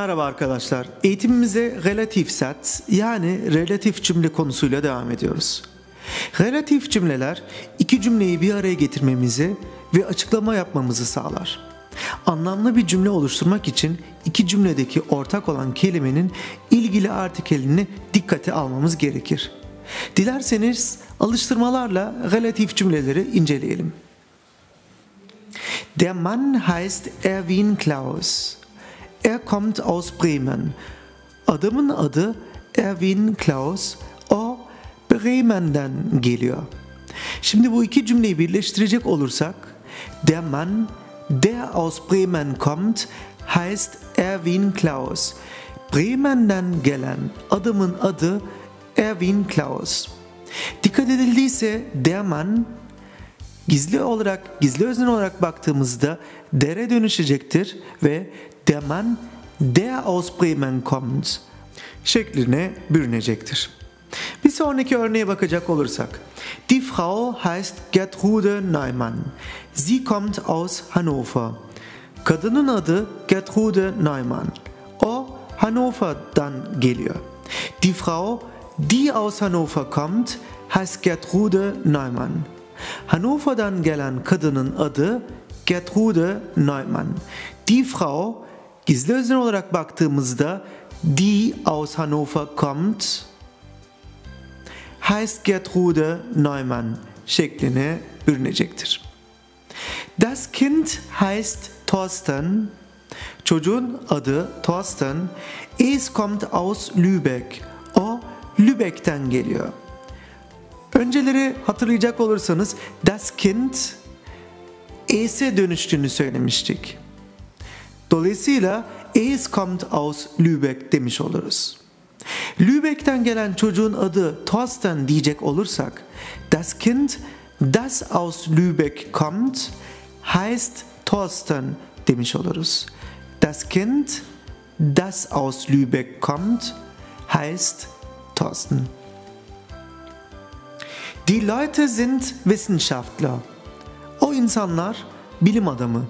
Merhaba arkadaşlar. Eğitimimize relatif sat yani relatif cümle konusuyla devam ediyoruz. Relatif cümleler iki cümleyi bir araya getirmemizi ve açıklama yapmamızı sağlar. Anlamlı bir cümle oluşturmak için iki cümledeki ortak olan kelimenin ilgili artikelini dikkate almamız gerekir. Dilerseniz alıştırmalarla relatif cümleleri inceleyelim. Der Mann heißt Erwin Klaus. Er kommt aus Bremen. Adamın adı Erwin Klaus. O Bremen'den geliyor. Şimdi bu iki cümleyi birleştirecek olursak der Mann, der aus Bremen kommt, heißt Erwin Klaus. Bremen'den gelen adamın adı Erwin Klaus. Dikkat edildiyse der Mann gizli olarak gizli özne olarak baktığımızda dere dönüşecektir ve der Mann der aus Bremen kommt şekline bürünecektir. Bir sonraki örneğe bakacak olursak. Die Frau heißt Gertrude Neumann. Sie kommt aus Hannover. Kadının adı Gertrude Neumann. O Hannover'dan geliyor. Die Frau, die aus Hannover kommt, heißt Gertrude Neumann. Hannover'dan gelen kadının adı Gertrude Neumann. Die Frau gizli özne olarak baktığımızda die aus Hannover kommt heißt Gertrude Neumann şekline bürünecektir. Das Kind heißt Thorsten. Çocuğun adı Thorsten. Es kommt aus Lübeck. O Lübeck'ten geliyor. Önceleri hatırlayacak olursanız das Kind es'e dönüştüğünü söylemiştik. Dolayısıyla es kommt aus Lübeck demiş oluruz. Lübeck'ten gelen çocuğun adı Thorsten diyecek olursak das Kind das aus Lübeck kommt heißt Thorsten demiş oluruz. Das Kind das aus Lübeck kommt heißt Thorsten. Die Leute sind Wissenschaftler. O insanlar bilim adamı.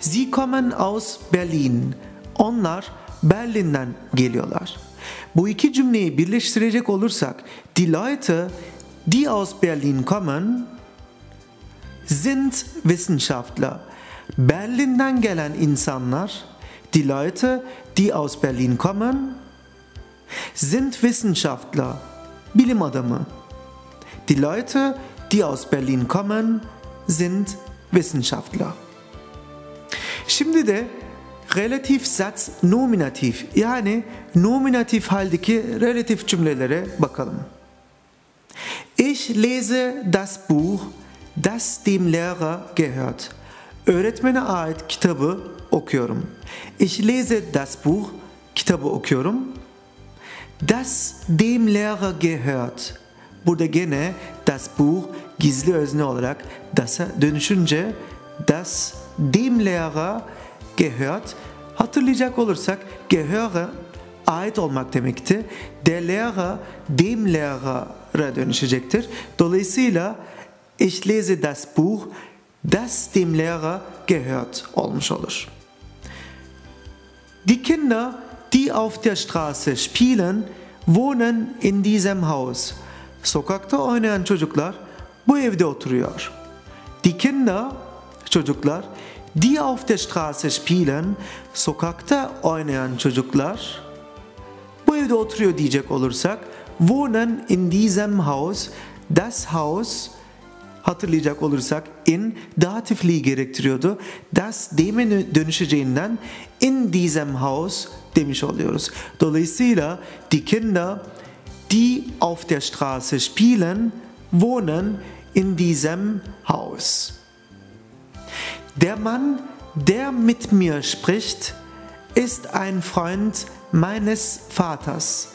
Sie kommen aus Berlin. Onlar Berlin'den geliyorlar. Bu iki cümleyi birleştirecek olursak die Leute, die aus Berlin kommen, sind Wissenschaftler. Berlin'den gelen insanlar, die Leute, die aus Berlin kommen, sind Wissenschaftler. Bilim adamı. Die Leute, die aus Berlin kommen, sind Wissenschaftler. Şimdi de relatif Satz nominatif yani nominatif haldeki relatif cümlelere bakalım. Ich lese das Buch, das dem Lehrer gehört. Öğretmene ait kitabı okuyorum. Ich lese das Buch, kitabı okuyorum. Das dem Lehrer gehört. Burada gene das Buch gizli özne olarak das'a dönüşünce das dem gehört. Hatırlayacak olursak gehöre ait olmak demekti. Der Lehrer dem dönüşecektir. Dolayısıyla ich lese das Buch, das dem Lehrer gehört olmuş olur. Die Kinder, die auf der Straße spielen, wohnen in diesem Haus. Sokakta oynayan çocuklar bu evde oturuyor. Die Kinder, çocuklar, die auf der Straße spielen, sokakta oynayan çocuklar bu evde oturuyor diyecek olursak wohnen in diesem Haus, das Haus hatırlayacak olursak in datifliği gerektiriyordu. Das dem'e dönüşeceğinden in diesem Haus demiş oluyoruz. Dolayısıyla die Kinder, die auf der Straße spielen, wohnen in diesem Haus. Der Mann, der mit mir spricht, ist ein Freund meines Vaters.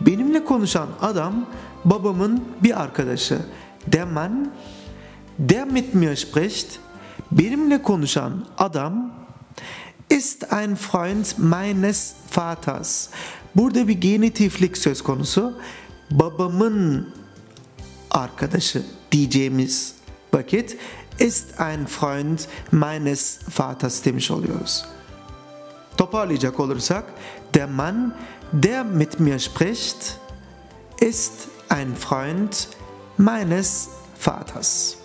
Benimle konuşan adam babamın bir arkadaşı. Der Mann, der mit mir spricht, benimle konuşan adam ist ein Freund meines Vaters. Burada bir genitiflik söz konusu. Babamın arkadaşı diyeceğimiz vakit ist ein Freund meines Vaters demiş oluyoruz. Toparlayacak olursak, der Mann, der mit mir spricht, ist ein Freund meines Vaters.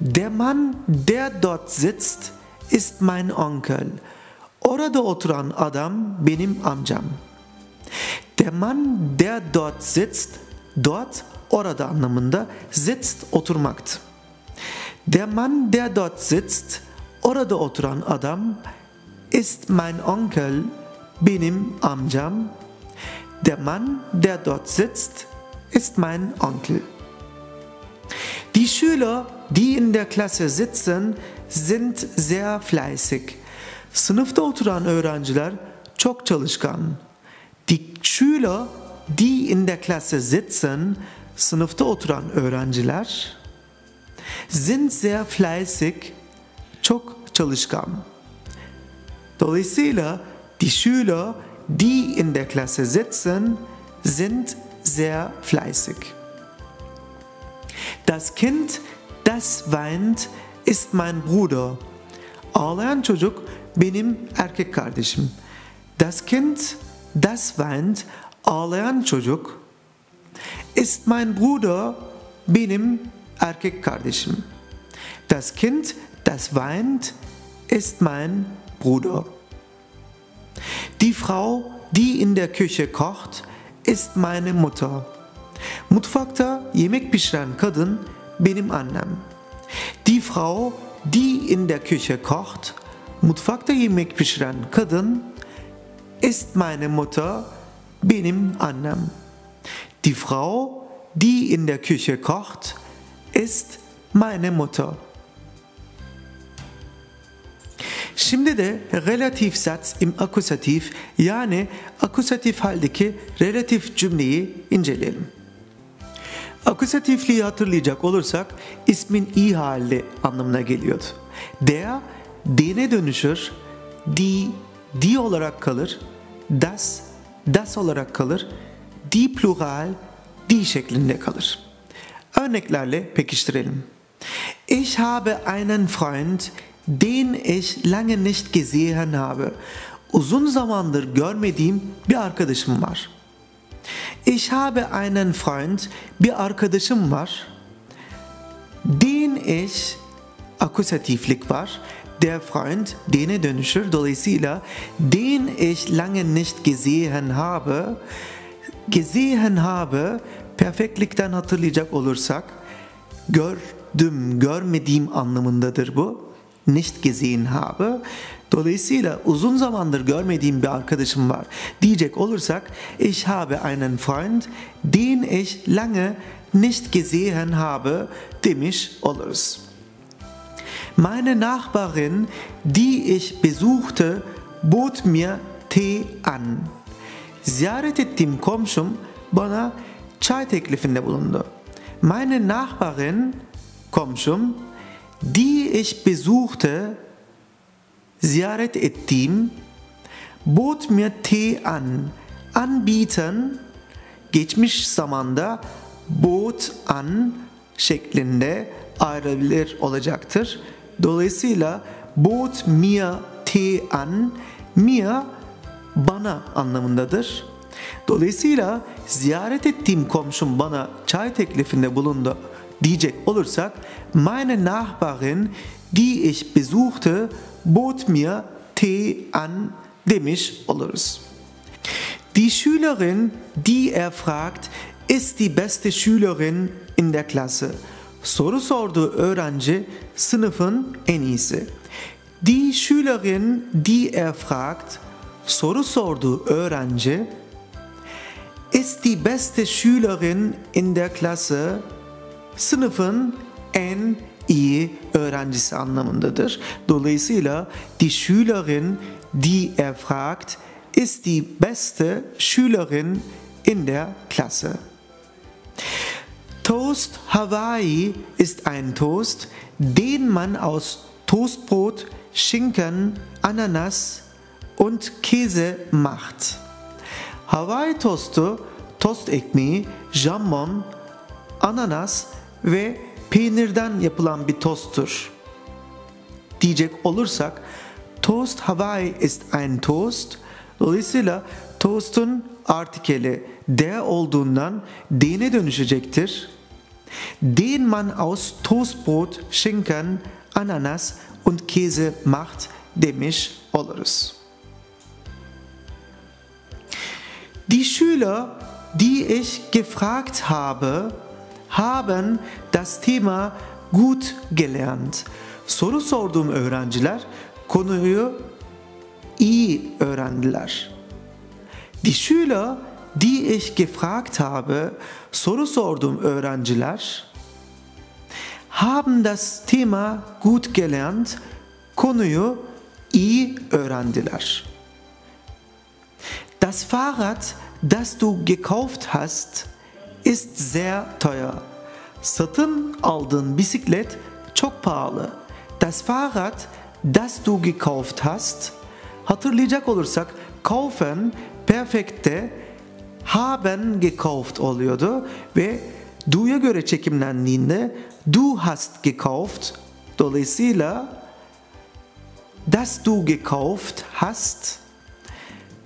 Der Mann, der dort sitzt, ist mein Onkel. Orada oturan adam benim amcam. Der Mann, der dort sitzt, dort orada anlamında sitzt oturmaktı. Der Mann, der dort sitzt, orada oturan adam ist mein Onkel, benim amcam. Der Mann, der dort sitzt, ist mein Onkel. Die Schüler, die in der Klasse sitzen, sind sehr fleißig. Sınıfta oturan öğrenciler çok çalışkan. Die Schüler, die in der Klasse sitzen, sınıfta oturan öğrenciler sind sehr fleißig, çok çalışkan. Dolayısıyla die Schüler, die in der Klasse sitzen, sind sehr fleißig. Das Kind, das weint, ist mein Bruder. Ağlayan çocuk benim erkek kardeşim. Das Kind, das weint, ağlayan çocuk ist mein Bruder, benim erkek kardeşim. Das Kind, das weint, ist mein Bruder. Die Frau, die in der Küche kocht, ist meine Mutter. Mutfakta yemek pişiren kadın benim annem. Die Frau, die in der Küche kocht, mutfakta yemek pişiren kadın ist meine Mutter, benim annem. Die Frau, die in der Küche kocht, ist meine Mutter. Şimdi de relatif sats im akusatif yani akusatif haldeki relatif cümleyi inceleyelim. Akusatifliği hatırlayacak olursak ismin i hali anlamına geliyordu. Der, dine dönüşür, die, die olarak kalır, das, das olarak kalır, die plural, die şeklinde kalır. Örneklerle pekiştirelim. Ich habe einen Freund, den ich lange nicht gesehen habe. Uzun zamandır görmediğim bir arkadaşım var. Ich habe einen Freund, bir arkadaşım var. Den ich, akusatiflik var. Der Freund dene dönüşür. Dolayısıyla den ich lange nicht gesehen habe. Gesehen habe perfektlikten hatırlayacak olursak gördüm, görmediğim anlamındadır bu. Nicht gesehen habe. Dolayısıyla uzun zamandır görmediğim bir arkadaşım var diyecek olursak ich habe einen Freund, den ich lange nicht gesehen habe demiş oluruz. Meine Nachbarin, die ich besuchte, bot mir Tee an. Ziyaret ettiğim komşum bana çay teklifinde bulundu. Meine Nachbarin, komşum, die ich besuchte, ziyaret ettiğim, bot mir Tee an. Anbieten, geçmiş zamanda bot an şeklinde ayrılabilir olacaktır. Dolayısıyla bot mir Tee an, mir bana anlamındadır. Dolayısıyla ziyaret ettiğim komşum bana çay teklifinde bulundu diyecek olursak meine Nachbarin, die ich besuchte, bot mir Tee an demiş oluruz. Die Schülerin, die er fragt, ist die beste Schülerin in der Klasse. Soru sorduğu öğrenci sınıfın en iyisi. Die Schülerin, die er fragt, soru sorduğu öğrenci ist die beste Schülerin in der Klasse sınıfın en iyi öğrencisi anlamındadır. Dolayısıyla die Schülerin, die er fragt, ist die beste Schülerin in der Klasse. Toast Hawaii ist ein Toast, den man aus Toastbrot, Schinken, Ananas und Käse macht. Hawaii tostu, tost ekmeği, jambon, ananas ve peynirden yapılan bir tosttur. Diyecek olursak Toast Hawaii ist ein Toast. Dolayısıyla toast'un artikeli der olduğundan den'e dönüşecektir. Den man aus Toastbrot, Schinken, Ananas und Käse macht demiş oluruz. Die Schüler, die ich gefragt habe, haben das Thema gut gelernt. Soru sorduğum öğrenciler konuyu iyi öğrendiler. Die Schüler, die ich gefragt habe, soru sorduğum öğrenciler haben das Thema gut gelernt, konuyu iyi öğrendiler. Das Fahrrad, das du gekauft hast, ist sehr teuer. Satın aldığın bisiklet çok pahalı. Das Fahrrad, das du gekauft hast, hatırlayacak olursak kaufen perfekte haben gekauft oluyordu ve du'ya göre çekimlendiğinde du hast gekauft dolayısıyla das du gekauft hast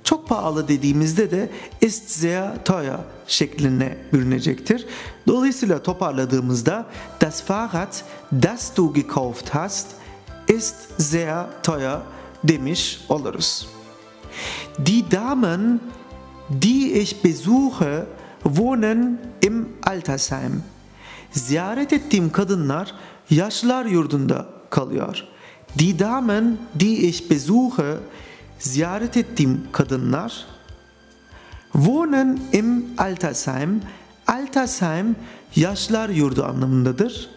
çok pahalı dediğimizde de ist sehr teuer şekline bürünecektir. Dolayısıyla toparladığımızda das Fahrrad, das du gekauft hast, ist sehr teuer demiş oluruz. Die Damen, die ich besuche, wohnen im Altersheim. Ziyaret ettiğim kadınlar yaşlılar yurdunda kalıyor. Die Damen, die ich besuche, ziyaret ettiğim kadınlar wohnen im Altersheim. Altersheim yaşlar yurdu anlamındadır.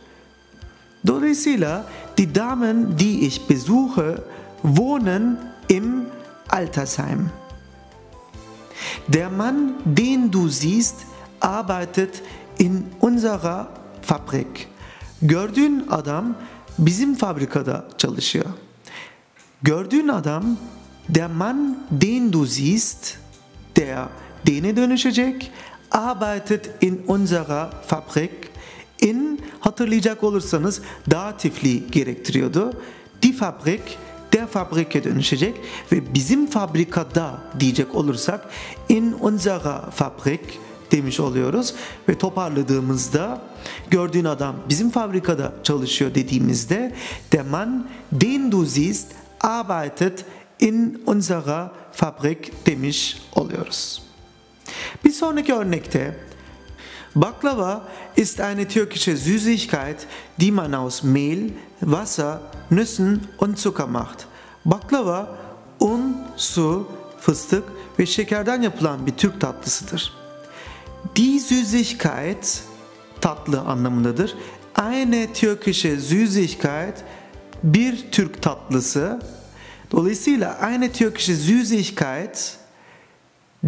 Dolayısıyla die Damen, die ich besuche, wohnen im Altersheim. Der Mann, den du siehst, arbeitet in unserer Fabrik. Gördüğün adam bizim fabrikada çalışıyor. Gördüğün adam der Mann, den du siehst, der dene dönüşecek, arbeitet in unserer Fabrik. In hatırlayacak olursanız datifli gerektiriyordu. Die Fabrik der Fabrike dönüşecek ve bizim fabrikada diyecek olursak in unserer Fabrik demiş oluyoruz ve toparladığımızda gördüğün adam bizim fabrikada çalışıyor dediğimizde der Mann den du siehst arbeitet in unserer Fabrik demiş oluyoruz. Bir sonraki örnekte Baklava ist eine türkische Süßigkeit, die man aus Mehl, Wasser, Nüssen und Zucker macht. Baklava un, su, fıstık ve şekerden yapılan bir Türk tatlısıdır. Die Süßigkeit tatlı anlamındadır. Eine türkische Süßigkeit bir Türk tatlısı. Dolayısıyla eine türkische Süßigkeit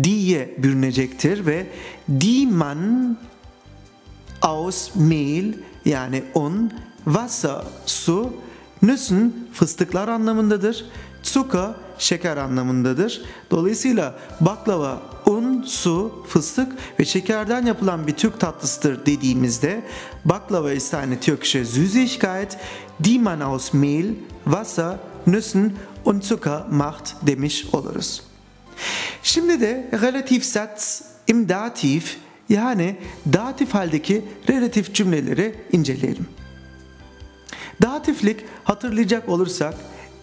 diye bürünecektir ve die man aus Mehl yani un, Wasser su, Nüssen fıstıklar anlamındadır. Zucker şeker anlamındadır. Dolayısıyla baklava un, su, fıstık ve şekerden yapılan bir Türk tatlısıdır dediğimizde baklava ist eine türkische Süßigkeit, die man aus Mehl, Wasser, Nüssen und Zucker macht demiş oluruz. Şimdi de relatif Satz im Dativ yani datif haldeki relatif cümleleri inceleyelim. Datiflik hatırlayacak olursak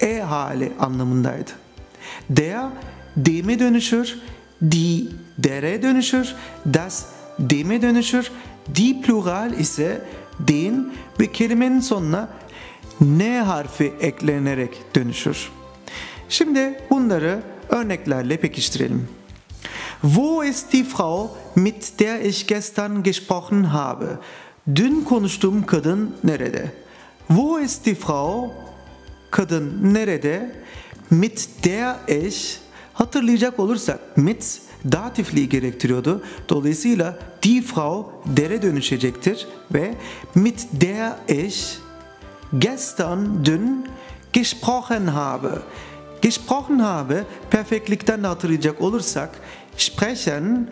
e hali anlamındaydı. Der deme dönüşür, die dere dönüşür, das deme dönüşür, die plural ise den ve kelimenin sonuna n harfi eklenerek dönüşür. Şimdi bunları örneklerle pekiştirelim. Wo ist die Frau, mit der ich gestern gesprochen habe? Dün konuştuğum kadın nerede? Wo ist die Frau? Kadın nerede? Mit der ich hatırlayacak olursak mit datifliği gerektiriyordu. Dolayısıyla die Frau dere dönüşecektir ve mit der ich gestern dün gesprochen habe. Gesprochen habe perfektlikten hatırlayacak olursak sprechen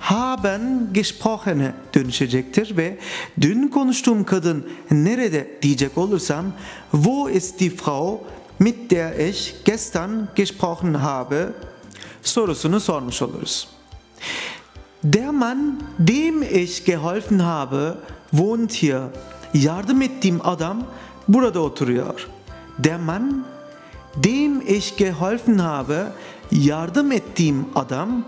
haben gesprochene dönüşecektir ve dün konuştuğum kadın nerede diyecek olursam wo ist die Frau mit der ich gestern gesprochen habe sorusunu sormuş oluruz. Der Mann, dem ich geholfen habe, wohnt hier. Yardım ettiğim adam burada oturuyor. Der Mann, dem ich geholfen habe, yardım ettiğim adam,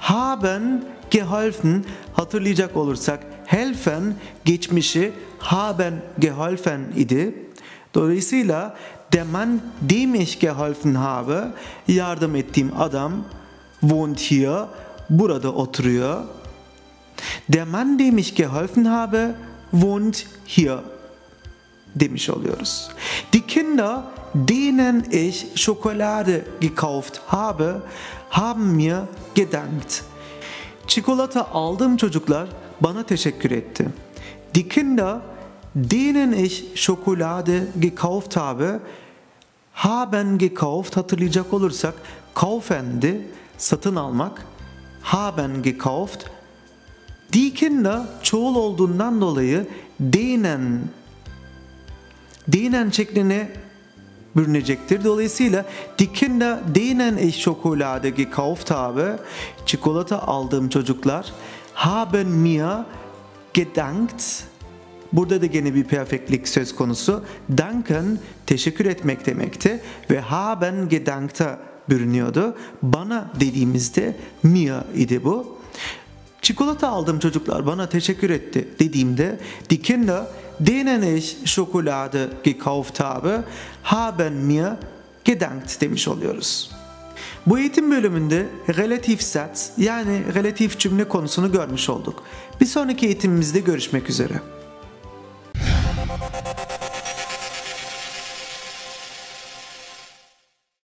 haben geholfen hatırlayacak olursak helfen geçmişi haben geholfen idi. Dolayısıyla der Mann, dem ich geholfen habe, yardım ettiğim adam wohnt hier, burada oturuyor. Der Mann, dem ich geholfen habe, wohnt hier demiş oluyoruz. Die Kinder, denen ich Schokolade gekauft habe, haben mir gedankt. Çikolata aldığım çocuklar bana teşekkür etti. Die Kinder, denen ich Schokolade gekauft habe, haben gekauft hatırlayacak olursak kaufendi satın almak haben gekauft die Kinder çoğul olduğundan dolayı denen denen şekline bürünecektir. Dolayısıyla die Kinder denen ich Schokolade gekauft çikolata aldığım çocuklar haben mir gedankt Burada da gene bir perfektlik söz konusu. Danken teşekkür etmek demekti ve haben gedankta bürünüyordu. Bana dediğimizde mir idi bu. Çikolata aldım çocuklar bana teşekkür etti dediğimde die Kinder denen ich Schokolade gekauft habe haben mir gedankt demiş oluyoruz. Bu eğitim bölümünde relatif sats yani relatif cümle konusunu görmüş olduk. Bir sonraki eğitimimizde görüşmek üzere.